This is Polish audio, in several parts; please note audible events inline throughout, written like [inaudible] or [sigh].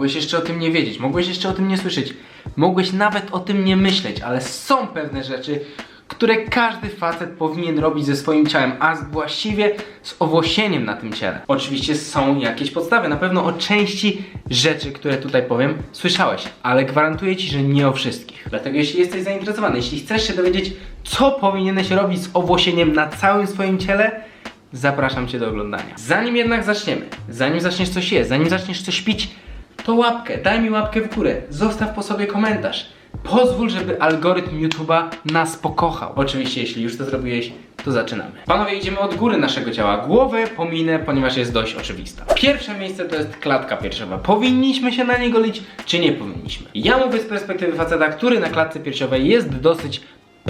mogłeś jeszcze o tym nie wiedzieć, mogłeś jeszcze o tym nie słyszeć, mogłeś nawet o tym nie myśleć, ale są pewne rzeczy, które każdy facet powinien robić ze swoim ciałem, a właściwie z owłosieniem na tym ciele. Oczywiście są jakieś podstawy, na pewno o części rzeczy, które tutaj powiem, słyszałeś, ale gwarantuję Ci, że nie o wszystkich. Dlatego jeśli jesteś zainteresowany, jeśli chcesz się dowiedzieć, co powinieneś robić z owłosieniem na całym swoim ciele, zapraszam Cię do oglądania. Zanim jednak zaczniemy, zanim zaczniesz coś jeść, zanim zaczniesz coś pić, to łapkę, daj mi łapkę w górę, zostaw po sobie komentarz. Pozwól, żeby algorytm YouTube'a nas pokochał. Oczywiście, jeśli już to zrobiłeś, to zaczynamy. Panowie, idziemy od góry naszego ciała. Głowę pominę, ponieważ jest dość oczywista. Pierwsze miejsce to jest klatka piersiowa. Powinniśmy się na nie golić, czy nie powinniśmy? Ja mówię z perspektywy faceta, który na klatce piersiowej jest dosyć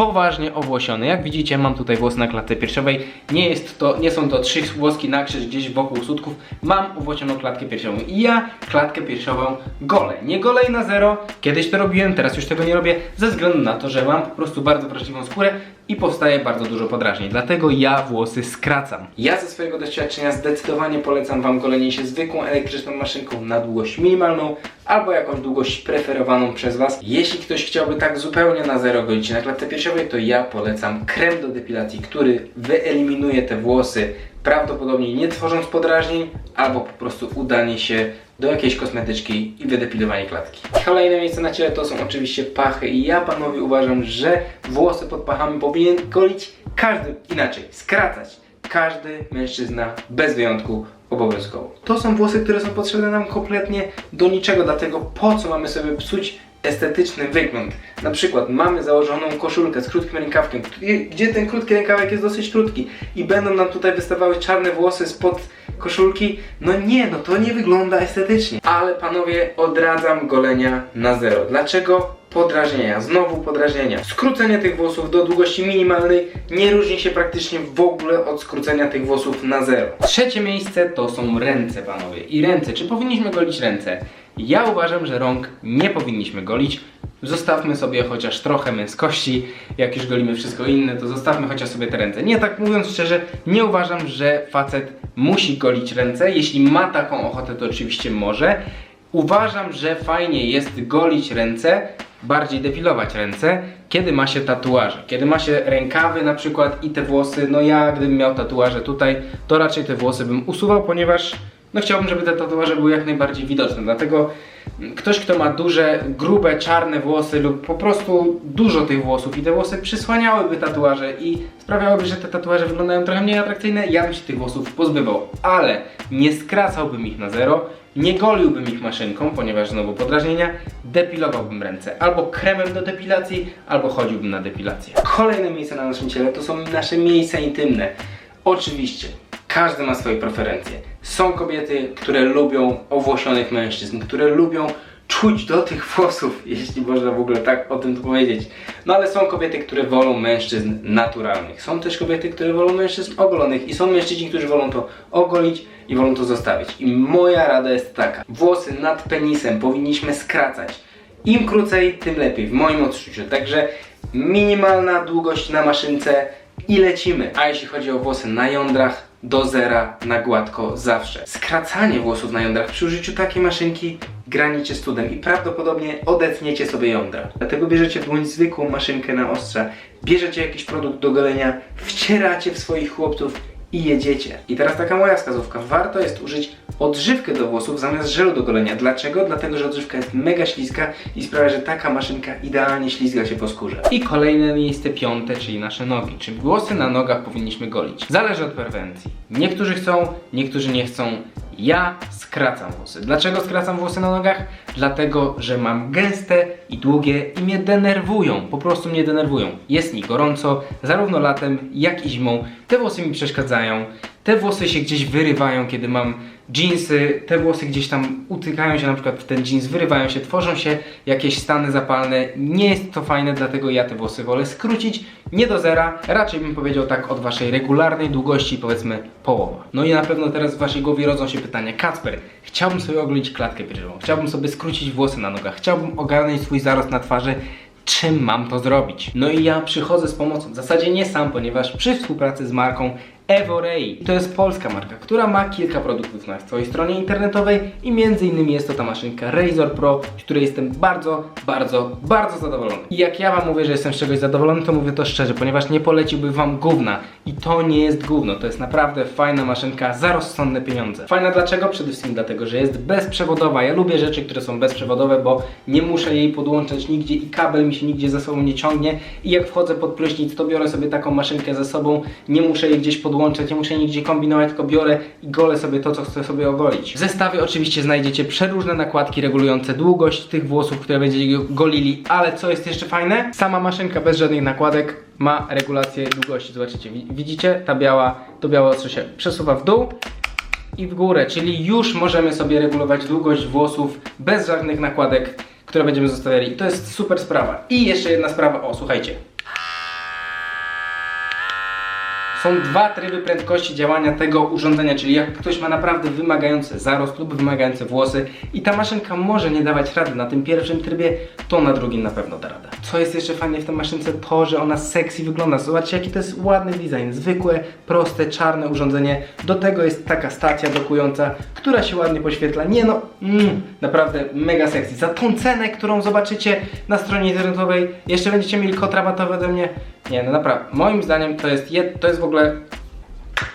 poważnie owłosiony. Jak widzicie, mam tutaj włosy na klatce piersiowej. Nie, jest to, nie są to trzy włoski na krzyż gdzieś wokół sutków. Mam uwłosioną klatkę piersiową i ja klatkę piersiową golę. Nie golę na zero. Kiedyś to robiłem, teraz już tego nie robię, ze względu na to, że mam po prostu bardzo wrażliwą skórę i powstaje bardzo dużo podrażnień. Dlatego ja włosy skracam. Ja ze swojego doświadczenia zdecydowanie polecam Wam golenie się zwykłą elektryczną maszynką na długość minimalną albo jakąś długość preferowaną przez Was. Jeśli ktoś chciałby tak zupełnie na zero golić się na klatce piersiowej, to ja polecam krem do depilacji, który wyeliminuje te włosy prawdopodobnie nie tworząc podrażnień, albo po prostu udanie się do jakiejś kosmetyczki i wydepilowanie klatki. Kolejne miejsce na ciele to są oczywiście pachy i ja panowie uważam, że włosy pod pachami powinien golić każdy inaczej, skracać. Każdy mężczyzna bez wyjątku obowiązkowo. To są włosy, które są potrzebne nam kompletnie do niczego, dlatego po co mamy sobie psuć estetyczny wygląd. Na przykład mamy założoną koszulkę z krótkim rękawkiem, gdzie- ten krótki rękawek jest dosyć krótki i będą nam tutaj wystawały czarne włosy spod koszulki. No nie, no to nie wygląda estetycznie. Ale panowie, odradzam golenia na zero. Dlaczego? Podrażnienia, znowu podrażnienia. Skrócenie tych włosów do długości minimalnej nie różni się praktycznie w ogóle od skrócenia tych włosów na zero. Trzecie miejsce to są ręce, panowie. I ręce, czy powinniśmy golić ręce? Ja uważam, że rąk nie powinniśmy golić. Zostawmy sobie chociaż trochę męskości. Jak już golimy wszystko inne, to zostawmy chociaż sobie te ręce. Nie, tak mówiąc szczerze, nie uważam, że facet musi golić ręce. Jeśli ma taką ochotę, to oczywiście może. Uważam, że fajnie jest golić ręce, bardziej depilować ręce, kiedy ma się tatuaże. Kiedy ma się rękawy na przykład i te włosy, no ja gdybym miał tatuaże tutaj, to raczej te włosy bym usuwał, ponieważ no chciałbym, żeby te tatuaże były jak najbardziej widoczne. Dlatego ktoś, kto ma duże, grube, czarne włosy lub po prostu dużo tych włosów i te włosy przysłaniałyby tatuaże i sprawiałyby, że te tatuaże wyglądają trochę mniej atrakcyjne, ja bym się tych włosów pozbywał. Ale nie skracałbym ich na zero, nie goliłbym ich maszynką, ponieważ znowu podrażnienia, depilowałbym ręce. Albo kremem do depilacji, albo chodziłbym na depilację. Kolejne miejsca na naszym ciele to są nasze miejsca intymne. Oczywiście, każdy ma swoje preferencje. Są kobiety, które lubią owłosionych mężczyzn, które lubią czuć do tych włosów, [laughs] jeśli można w ogóle tak o tym powiedzieć. No ale są kobiety, które wolą mężczyzn naturalnych. Są też kobiety, które wolą mężczyzn ogolonych i są mężczyźni, którzy wolą to ogolić i wolą to zostawić. I moja rada jest taka. Włosy nad penisem powinniśmy skracać. Im krócej, tym lepiej, w moim odczuciu. Także minimalna długość na maszynce i lecimy. A jeśli chodzi o włosy na jądrach, do zera, na gładko, zawsze. Skracanie włosów na jądrach przy użyciu takiej maszynki graniczy z cudem i prawdopodobnie odetniecie sobie jądra. Dlatego bierzecie dłoń zwykłą maszynkę na ostrza, bierzecie jakiś produkt do golenia, wcieracie w swoich chłopców i jedziecie. I teraz taka moja wskazówka. Warto jest użyć odżywkę do włosów zamiast żelu do golenia. Dlaczego? Dlatego, że odżywka jest mega śliska i sprawia, że taka maszynka idealnie ślizga się po skórze. I kolejne miejsce piąte, czyli nasze nogi. Czy włosy na nogach powinniśmy golić? Zależy od preferencji. Niektórzy chcą, niektórzy nie chcą. Ja skracam włosy. Dlaczego skracam włosy na nogach? Dlatego, że mam gęste i długie i mnie denerwują. Po prostu mnie denerwują. Jest mi gorąco, zarówno latem, jak i zimą. Te włosy mi przeszkadzają. Te włosy się gdzieś wyrywają, kiedy mam jeansy, te włosy gdzieś tam utykają się na przykład ten jeans, wyrywają się, tworzą się jakieś stany zapalne. Nie jest to fajne, dlatego ja te włosy wolę skrócić, nie do zera, raczej bym powiedział tak od waszej regularnej długości, powiedzmy połowa. No i na pewno teraz w waszej głowie rodzą się pytania, Kacper, chciałbym sobie ogolić klatkę piersiową, chciałbym sobie skrócić włosy na nogach, chciałbym ogarnąć swój zarost na twarzy, czym mam to zrobić? No i ja przychodzę z pomocą, w zasadzie nie sam, ponieważ przy współpracy z marką Evorei. To jest polska marka, która ma kilka produktów na swojej stronie internetowej i między innymi jest to ta maszynka Razor Pro, z której jestem bardzo, bardzo, bardzo zadowolony. I jak ja wam mówię, że jestem z czegoś zadowolony, to mówię to szczerze, ponieważ nie poleciłbym wam gówna. I to nie jest gówno, to jest naprawdę fajna maszynka za rozsądne pieniądze. Fajna dlaczego? Przede wszystkim dlatego, że jest bezprzewodowa. Ja lubię rzeczy, które są bezprzewodowe, bo nie muszę jej podłączać nigdzie i kabel mi się nigdzie ze sobą nie ciągnie. I jak wchodzę pod prysznic, to biorę sobie taką maszynkę ze sobą, nie muszę jej gdzieś podłączać, nie muszę nigdzie kombinować, tylko biorę i golę sobie to, co chcę sobie ogolić. W zestawie oczywiście znajdziecie przeróżne nakładki regulujące długość tych włosów, które będziecie golili, ale co jest jeszcze fajne? Sama maszynka bez żadnych nakładek ma regulację długości. Zobaczycie, wi- widzicie? Ta biała, to białe ostro się przesuwa w dół i w górę, czyli już możemy sobie regulować długość włosów bez żadnych nakładek, które będziemy zostawiali. To jest super sprawa. I jeszcze jedna sprawa, o słuchajcie. Są dwa tryby prędkości działania tego urządzenia, czyli jak ktoś ma naprawdę wymagający zarost lub wymagające włosy i ta maszynka może nie dawać rady na tym pierwszym trybie, to na drugim na pewno da radę. Co jest jeszcze fajne w tej maszynce, to że ona sexy wygląda. Zobaczcie jaki to jest ładny design, zwykłe, proste, czarne urządzenie. Do tego jest taka stacja dokująca, która się ładnie poświetla. Nie no, mm, naprawdę mega sexy. Za tą cenę, którą zobaczycie na stronie internetowej, jeszcze będziecie mieli kod rabatowy ode mnie. Nie, no naprawdę, moim zdaniem to jest, jed, to jest w ogóle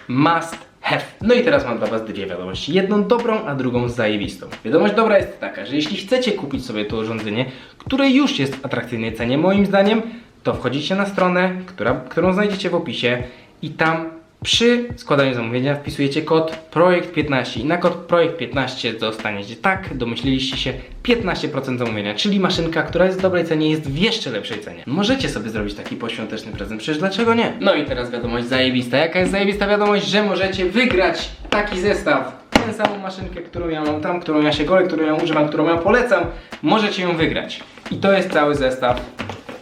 must have. No i teraz mam dla Was dwie wiadomości. Jedną dobrą, a drugą zajebistą. Wiadomość dobra jest taka, że jeśli chcecie kupić sobie to urządzenie, które już jest w atrakcyjnej cenie, moim zdaniem, to wchodzicie na stronę, która, którą znajdziecie w opisie i tam przy składaniu zamówienia wpisujecie kod projekt15 i na kod projekt15 dostaniecie, tak, domyśliliście się, 15% zamówienia, czyli maszynka, która jest w dobrej cenie, jest w jeszcze lepszej cenie. Możecie sobie zrobić taki poświąteczny prezent, przecież dlaczego nie? No i teraz wiadomość zajebista. Jaka jest zajebista wiadomość, że możecie wygrać taki zestaw tę samą maszynkę, którą ja mam tam, którą ja się golę, którą ja używam, którą ja polecam, możecie ją wygrać. I to jest cały zestaw.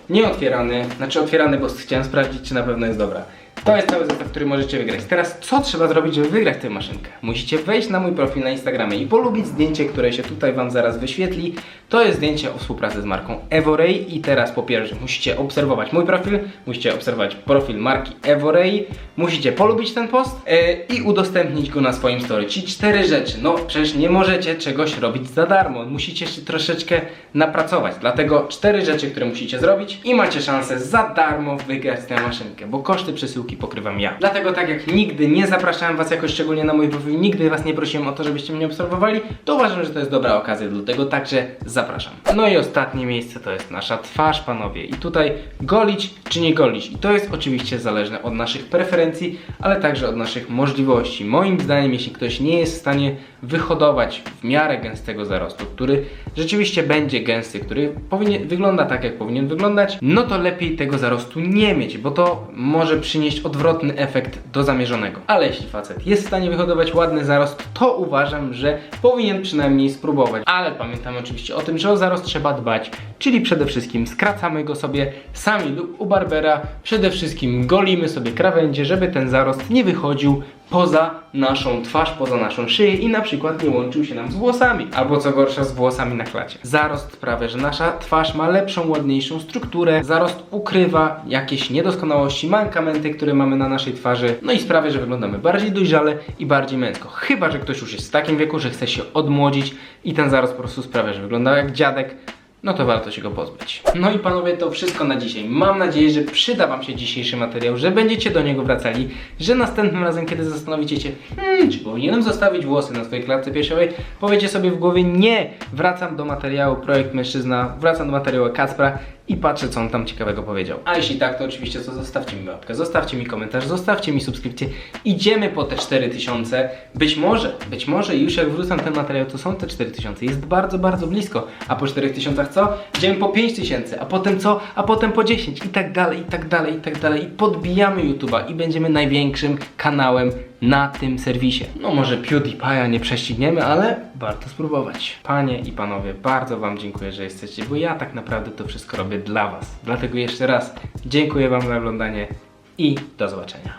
Nieotwierany, znaczy otwierany, bo chciałem sprawdzić, czy na pewno jest dobra. To jest cały zestaw, który możecie wygrać. Teraz co trzeba zrobić, żeby wygrać tę maszynkę? Musicie wejść na mój profil na Instagramie i polubić zdjęcie, które się tutaj Wam zaraz wyświetli. To jest zdjęcie o współpracy z marką Evorei i teraz po pierwsze musicie obserwować mój profil, musicie obserwować profil marki Evorei, musicie polubić ten post e, i udostępnić go na swoim story. Ci cztery rzeczy. No przecież nie możecie czegoś robić za darmo. Musicie się troszeczkę napracować. Dlatego cztery rzeczy, które musicie zrobić i macie szansę za darmo wygrać tę maszynkę, bo koszty przesyłki pokrywam ja. Dlatego tak jak nigdy nie zapraszałem was jakoś szczególnie na mój profil, nigdy was nie prosiłem o to, żebyście mnie obserwowali, to uważam, że to jest dobra okazja do tego, także zapraszam. No i ostatnie miejsce to jest nasza twarz, panowie. I tutaj golić czy nie golić. I to jest oczywiście zależne od naszych preferencji, ale także od naszych możliwości. Moim zdaniem, jeśli ktoś nie jest w stanie wyhodować w miarę gęstego zarostu, który rzeczywiście będzie gęsty, który powinien, wygląda tak, jak powinien wyglądać, no to lepiej tego zarostu nie mieć, bo to może przynieść odwrotny efekt do zamierzonego. Ale jeśli facet jest w stanie wyhodować ładny zarost, to uważam, że powinien przynajmniej spróbować. Ale pamiętamy oczywiście o tym, że o zarost trzeba dbać, czyli przede wszystkim skracamy go sobie sami lub u barbera, przede wszystkim golimy sobie krawędzie, żeby ten zarost nie wychodził poza naszą twarz, poza naszą szyję i na przykład nie łączył się nam z włosami, albo co gorsza z włosami na klacie. Zarost sprawia, że nasza twarz ma lepszą, ładniejszą strukturę, zarost ukrywa jakieś niedoskonałości, mankamenty, które mamy na naszej twarzy, no i sprawia, że wyglądamy bardziej dojrzale i bardziej męsko. Chyba, że ktoś już jest w takim wieku, że chce się odmłodzić i ten zarost po prostu sprawia, że wygląda jak dziadek, no to warto się go pozbyć. No i panowie, to wszystko na dzisiaj. Mam nadzieję, że przyda Wam się dzisiejszy materiał, że będziecie do niego wracali, że następnym razem, kiedy zastanowicie się, hmm, czy powinienem zostawić włosy na swojej klatce piersiowej, powiecie sobie w głowie, nie, wracam do materiału Projekt Mężczyzna, wracam do materiału Kacpra i patrzę, co on tam ciekawego powiedział. A jeśli tak, to oczywiście co, zostawcie mi łapkę, zostawcie mi komentarz, zostawcie mi subskrypcję. Idziemy po te 4000. Być może, być może już jak wrzucam ten materiał, to są te 4000. Jest bardzo, bardzo blisko. A po 4000 co? Idziemy po 5000, a potem co? A potem po 10 i tak dalej, i tak dalej, i tak dalej. I podbijamy YouTube'a i będziemy największym kanałem na tym serwisie. No może PewDiePie'a nie prześcigniemy, ale warto spróbować. Panie i panowie, bardzo wam dziękuję, że jesteście, bo ja tak naprawdę to wszystko robię dla was. Dlatego jeszcze raz dziękuję wam za oglądanie i do zobaczenia.